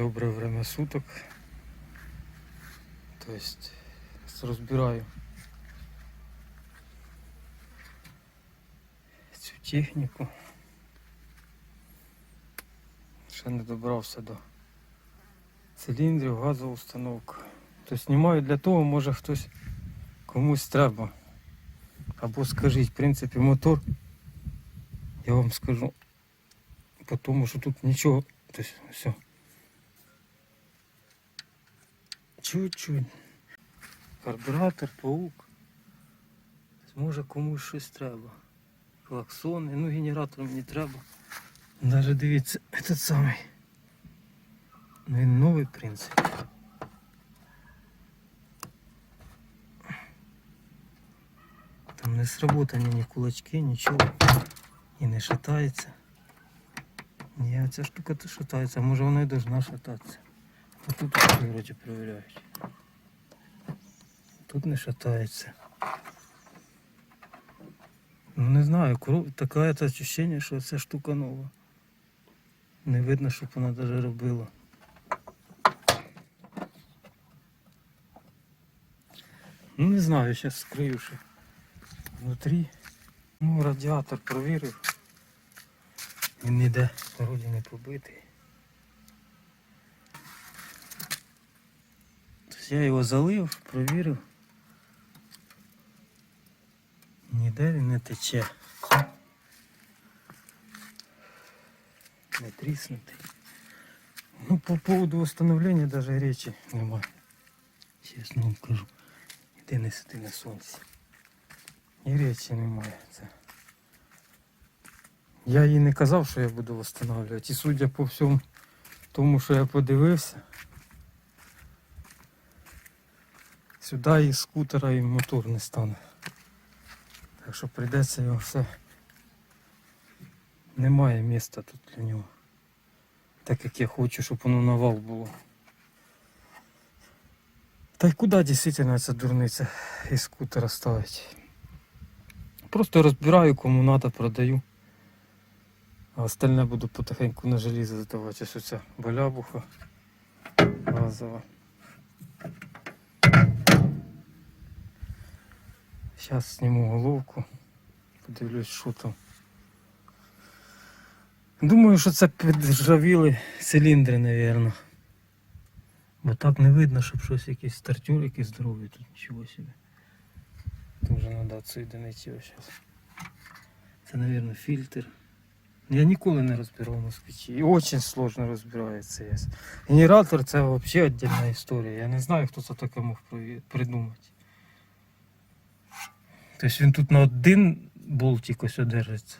добре время суток. То есть розбираю цю техніку. Ще не добрався до циліндрів, газову установку. То знімаю для того, може хтось комусь треба. Або скажіть, в принципі, мотор, я вам скажу, по тому, що тут нічого, тобто все. Чуть-чуть. Карбюратор, паук. Може комусь щось треба. Клаксони, ну генератор мені треба. Даже дивіться, этот самий. Ну він новий, в принципі. Там не сработані ні кулачки, нічого. І не шатається. Ні, ця штука то шатається, може вона і должна шататися. А тут вроді перевіряють. Тут не шатається. Ну не знаю, таке це ощущення, що ця штука нова. Не видно, щоб вона навіть робила. Ну не знаю, зараз скрию ще внутрі. Ну, радіатор провірив. Він ніде вроді не побитий. Тобто я його залив, провірив. Ніде він не тече. Не тріснутий. Ну, по поводу встановлення даже речі немає. Чесно вам кажу. Іди не сиди на сонці. І речі немає. Це. Я їй не казав, що я буду встановлювати. І судя по всьому тому, що я подивився, сюди і скутера, і мотор не стане. Так що прийдеться його все. Немає міста тут для нього. Так як я хочу, щоб воно на вал було. Та й куди дійсно ця дурниця із скутера ставить? Просто розбираю, кому треба, продаю. А остальне буду потихеньку на желізо здавати. Ось оця балябуха газова. Зараз зніму головку, подивлюсь, що там. Думаю, що це підржавіли циліндри, мабуть. Бо так не видно, щоб щось якийсь стартюр, якийсь здоровий тут нічого собі. Тут треба відсоєдинити його зараз. Це, мабуть, фільтр. Я ніколи не розбирав москвичі. І дуже сложно розбирає ЦС. Генератор це взагалі віддільна історія. Я не знаю, хто це таке мог придумати. Тобто він тут на один болтик ось держиться.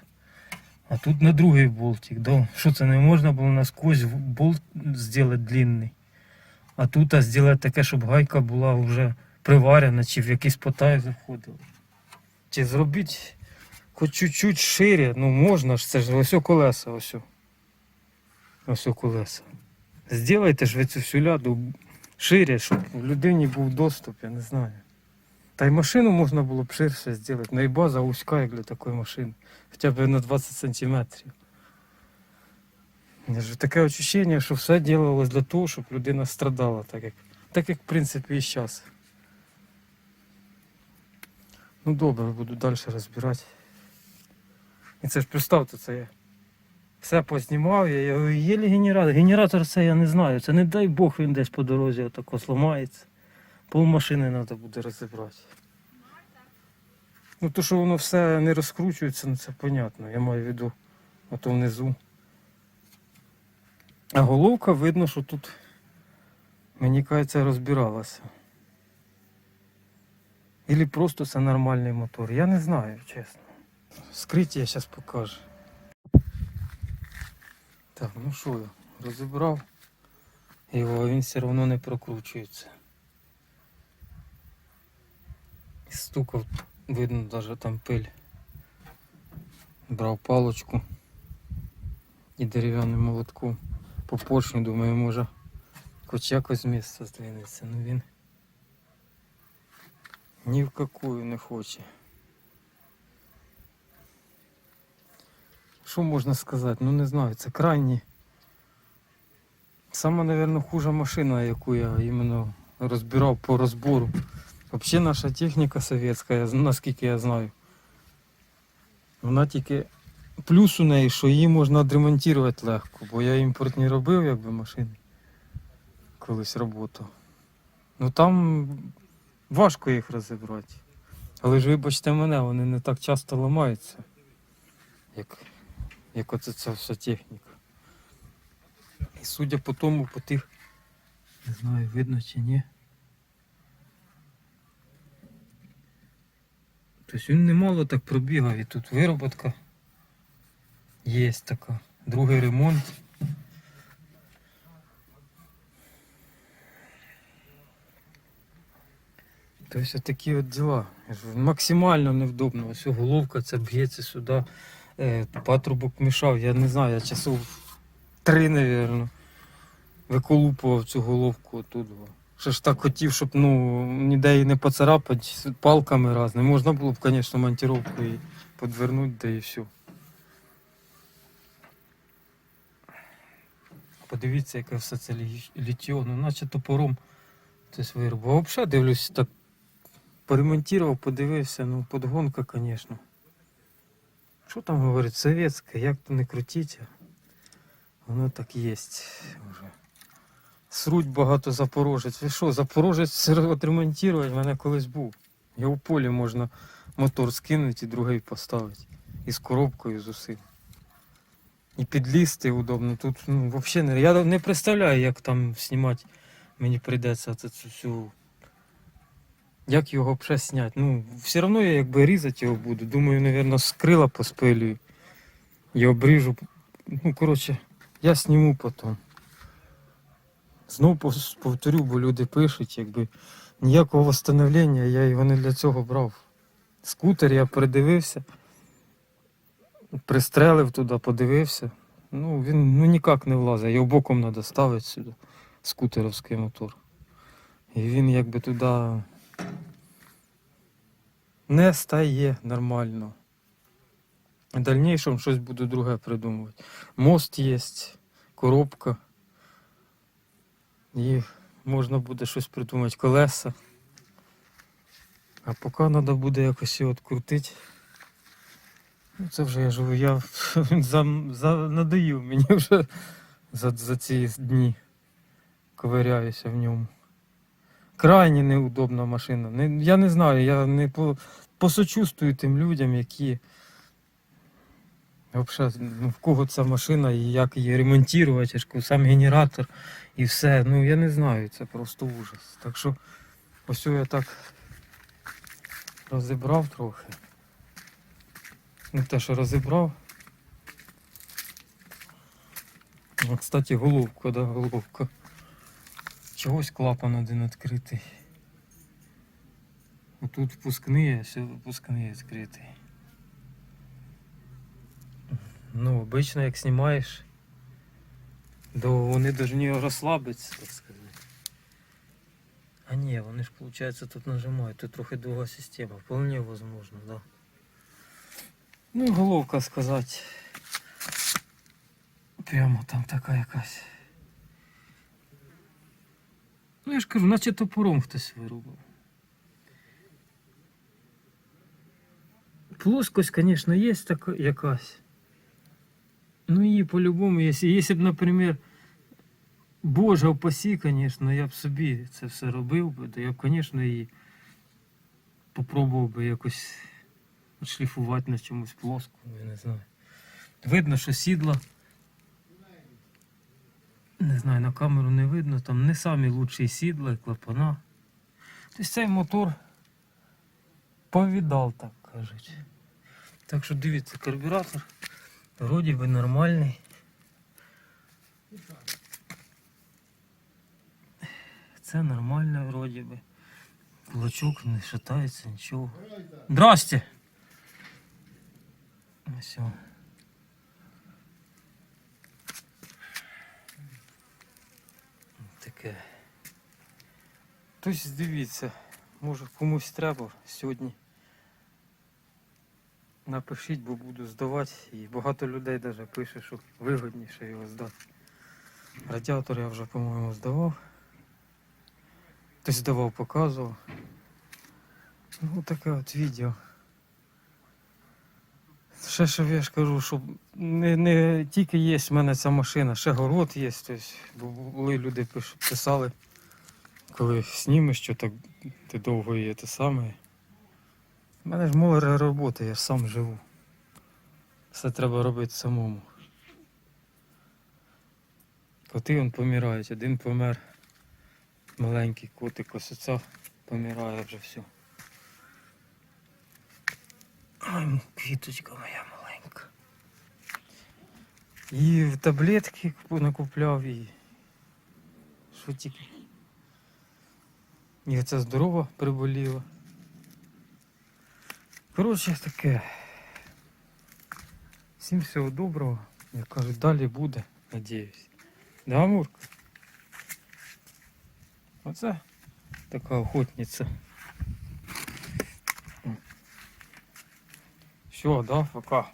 А тут на другий болтик. Да? Що це не можна було насквозь болт зробити длинний. А тут а зробити таке, щоб гайка була вже приварена, чи в якийсь потай заходила. Чи зробити хоч чуть-чуть шире, ну можна ж, це ж ось колеса, ось. Ось колеса. Зділайте ж ви цю всю ляду шире, щоб у людині був доступ, я не знаю. Та й машину можна було б ширше зробити. Ну і база узька, як для такої машини. Хоча б на 20 сантиметрів. Таке відчуття, що все робилось для того, щоб людина страдала, так як, так як в принципі і зараз. Ну добре, буду далі розбирати. І це ж представте, це я все познімав, я, я єлі генератор. Генератор це я не знаю. Це не дай Бог він десь по дорозі отако зламається. Пол машини треба буде розібрати. Ну то, що воно все не розкручується, ну це понятно. Я маю в виду ото внизу. А головка видно, що тут, мені кажеться, розбиралася. Ілі просто це нормальний мотор. Я не знаю, чесно. Скриті я зараз покажу. Так, ну що розібрав його, він все одно не прокручується. І стукав, видно навіть там пиль. Брав палочку і дерев'яним молотком по поршню, думаю, може хоч якось з місця здвинеться, ну він ні в какую не хоче. Що можна сказати? Ну не знаю, це крайні Сама, мабуть, хужа машина, яку я іменно розбирав по розбору. Взагалі наша техніка совєтська, наскільки я знаю. Вона тільки плюс у неї, що її можна відремонтувати легко, бо я імпорт не робив, якби машини. Колись роботу. Ну там важко їх розібрати. Але ж вибачте мене, вони не так часто ламаються, як, як оце ця вся техніка. І судя по тому, по тих. Не знаю, видно чи ні. Тобто він немало так пробігав і тут вироботка є така. Другий ремонт. Тобто такі от діла. Максимально невдобно. Ось головка ця б'ється сюди. Е, патрубок мішав, я не знаю, я часов три, мабуть, виколупував цю головку тут. Що ж так хотів, щоб ну, ніде її не поцарапати палками разними. Можна було б, звісно, монтировку і подвернути, да і все. Подивіться, яке все це лі- літьо, ну наче топором хтось вирубав. А взагалі дивлюсь, так поремонтував, подивився, ну подгонка, звісно. Що там говорить, совєтська, як то не крутіть, а воно так є вже. Сруть багато запорожець. Ви що, запорожець відремонтувати в мене колись був. Його в полі можна мотор скинути і другий поставити. І з коробкою, з усім. І підлізти удобно. Тут ну, взагалі не. Я не представляю, як там знімати. Мені прийдеться це, всю. Як його зняти? Ну, все одно я якби різати його буду. Думаю, напевно, з крила поспилюю. І обріжу. Ну, коротше, я зніму потім. Знову повторю, бо люди пишуть, якби ніякого встановлення я його не для цього брав. Скутер я передивився, пристрелив туди, подивився. Ну, він ну, ніяк не влазить. Його боком треба ставити сюди, скутеровський мотор. І він якби туди не стає нормально. В дальнішому щось буду друге придумувати. Мост є, коробка. І можна буде щось придумати, колеса. А поки треба буде якось його відкрутити. Ну, це вже я живу, я за, за, надоїв мені вже за, за ці дні. Ковиряюся в ньому. Крайне неудобна машина. Не, я не знаю, я не по, посочувствую тим людям, які. Взагалі, ну, в кого ця машина і як її ремонтувати, сам генератор і все. Ну я не знаю, це просто ужас. Так що ось я так розібрав трохи. Не те, що розібрав. О, кстати, головка, да, головка. Чогось клапан один відкритий. Тут впускний, а все випускний відкритий. Ну, обично, як знімаєш, то вони повинні розслабитися, так сказати. А ні, вони ж, виходить, тут нажимають. Тут трохи друга система. Вполне возможно, да. Ну, головка сказати. Прямо там така якась. Ну я ж кажу, наче топором хтось вирубав. Плоскость, звісно, є така якась. Ну її по-любому, якщо, якщо б, наприклад, Боже упаси, звісно, я б собі це все робив би, то я б, звісно, її попробував би якось шліфувати на чомусь плоскому, я не знаю. Видно, що сідла. Не знаю, на камеру не видно, там не самі лучші сідла і клапана. Тобто цей мотор повідав, так кажуть. Так що дивіться, карбюратор вроді би нормальний. Це нормально вроді би. Кулачок не шатається, нічого. Здрасте! Ось. Таке. Тобто дивіться, може комусь треба сьогодні. Напишіть, бо буду здавати. І багато людей навіть пише, що вигодніше його здати. Радіатор я вже, по-моєму, здавав. Хтось здавав, показував. Ну, таке от відео. Ще що я ж кажу, що не, не тільки є в мене ця машина, ще город є. Тобто, були люди писали, коли знімеш, що так ти довго є те саме. У мене ж море роботи, я сам живу. Все треба робити самому. Коти он помирають, один помер. Маленький котик оця помирає вже все. Ой, квіточка моя маленька. І в таблетки накупляв і. Що тільки. І оця здорова приболіла. Коротше таке. Всім всього доброго. Я кажу, далі буде, надіюсь. Да, Мурка? Оце така охотниця. Все, да, пока.